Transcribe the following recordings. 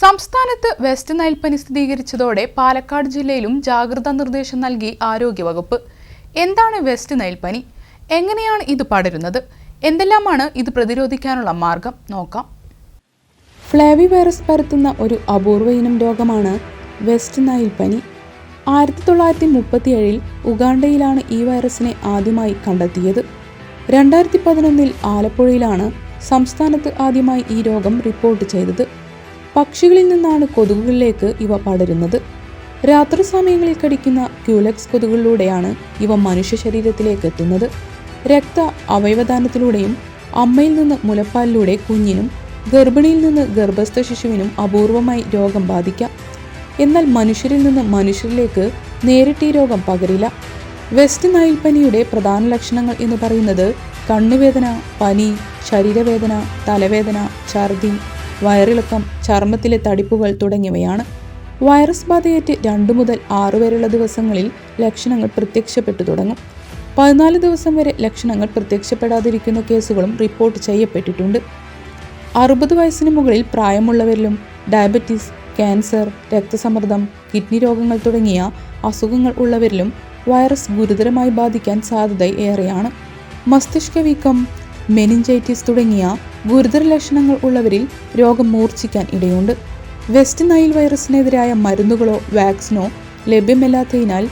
സംസ്ഥാനത്ത് west Nile പനി സ്ഥിരീകരിച്ചതോടെ പാലക്കാട് ജില്ലയിലും ജാഗ്രതാ നിർദ്ദേശം നൽകി ആരോഗ്യവകുപ്പ്. എന്താണ് വെസ്റ്റ് നൈൽ പനി? എങ്ങനെയാണ് ഇത് പടരുന്നത്? എന്തെല്ലാമാണ് ഇത് പ്രതിരോധിക്കാനുള്ള മാർഗം? നോക്കാം. ഫ്ലേവി വൈറസ് പരത്തുന്ന ഒരു അപൂർവ ഇനം രോഗമാണ് വെസ്റ്റ് നൈൽ പനി. ആയിരത്തി തൊള്ളായിരത്തി മുപ്പത്തിയേഴിൽ ഉഗാണ്ടയിലാണ് ഈ വൈറസിനെ ആദ്യമായി കണ്ടെത്തിയത്. രണ്ടായിരത്തി പതിനൊന്നിൽ ആലപ്പുഴയിലാണ് സംസ്ഥാനത്ത് ആദ്യമായി ഈ രോഗം റിപ്പോർട്ട് ചെയ്തത്. പക്ഷികളിൽ നിന്നാണ് കൊതുകുകളിലേക്ക് ഇവ പടരുന്നത്. രാത്രി സമയങ്ങളിൽ കടിക്കുന്ന ക്യൂലക്സ് കൊതുകുകളിലൂടെയാണ് ഇവ മനുഷ്യ ശരീരത്തിലേക്ക് എത്തുന്നത്. രക്ത അവയവദാനത്തിലൂടെയും അമ്മയിൽ നിന്ന് മുലപ്പാലിലൂടെ കുഞ്ഞിനും ഗർഭിണിയിൽ നിന്ന് ഗർഭസ്ഥ ശിശുവിനും അപൂർവമായി രോഗം ബാധിക്കാം. എന്നാൽ മനുഷ്യരിൽ നിന്ന് മനുഷ്യരിലേക്ക് നേരിട്ട് ഈ രോഗം പകരില്ല. വെസ്റ്റ് നൈൽ പനിയുടെ പ്രധാന ലക്ഷണങ്ങൾ എന്ന് പറയുന്നത് കണ്ണുവേദന പനി ശരീരവേദന തലവേദന ഛർദി വയറിളക്കം ചർമ്മത്തിലെ തടിപ്പുകൾ തുടങ്ങിയവയാണ്. വൈറസ് ബാധയേറ്റ് രണ്ടു മുതൽ ആറു വരെയുള്ള ദിവസങ്ങളിൽ ലക്ഷണങ്ങൾ പ്രത്യക്ഷപ്പെട്ടു തുടങ്ങും. പതിനാല് ദിവസം വരെ ലക്ഷണങ്ങൾ പ്രത്യക്ഷപ്പെടാതിരിക്കുന്ന കേസുകളും റിപ്പോർട്ട് ചെയ്യപ്പെട്ടിട്ടുണ്ട്. അറുപത് വയസ്സിന് മുകളിൽ പ്രായമുള്ളവരിലും ഡയബറ്റീസ് ക്യാൻസർ രക്തസമ്മർദ്ദം കിഡ്നി രോഗങ്ങൾ തുടങ്ങിയ അസുഖങ്ങൾ ഉള്ളവരിലും വൈറസ് ഗുരുതരമായി ബാധിക്കാൻ സാധ്യത ഏറെയാണ് മസ്തിഷ്ക വീക്കം മെനിഞ്ചൈറ്റിസ് തുടങ്ങിയ ഗുരുതര ലക്ഷണങ്ങൾ ഉള്ളവരിൽ രോഗം മൂർച്ഛിക്കാൻ ഇടയുണ്ട്. വെസ്റ്റ് നൈൽ വൈറസിനെതിരായ മരുന്നുകളോ വാക്സിനോ ലഭ്യമല്ലാത്തതിനാൽ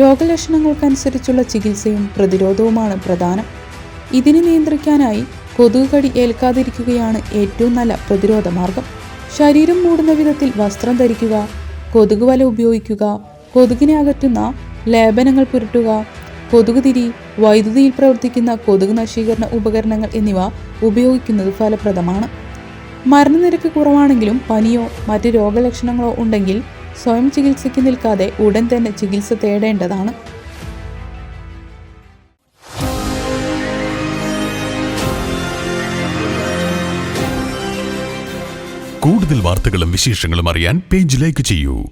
രോഗലക്ഷണങ്ങൾക്കനുസരിച്ചുള്ള ചികിത്സയും പ്രതിരോധവുമാണ് പ്രധാനം. ഇതിനെ നിയന്ത്രിക്കാനായി കൊതുക് കടി ഏൽക്കാതിരിക്കുകയാണ് ഏറ്റവും നല്ല പ്രതിരോധ മാർഗം. ശരീരം മൂടുന്ന വിധത്തിൽ വസ്ത്രം ധരിക്കുക കൊതുക് വല ഉപയോഗിക്കുക കൊതുകിനെ അകറ്റുന്ന ലേപനങ്ങൾ പുരട്ടുക കൊതുക് തിരി വൈദ്യുതിയിൽ പ്രവർത്തിക്കുന്ന കൊതുക് നശീകരണ ഉപകരണങ്ങൾ എന്നിവ ഉപയോഗിക്കുന്നത് ഫലപ്രദമാണ്. മരണനിരക്ക് കുറവാണെങ്കിലും പനിയോ മറ്റ് രോഗലക്ഷണങ്ങളോ ഉണ്ടെങ്കിൽ സ്വയം ചികിത്സയ്ക്ക് നിൽക്കാതെ ഉടൻ തന്നെ ചികിത്സ തേടേണ്ടതാണ്. കൂടുതൽ വാർത്തകളും വിശേഷങ്ങളും അറിയാൻ പേജ് ലൈക്ക് ചെയ്യൂ.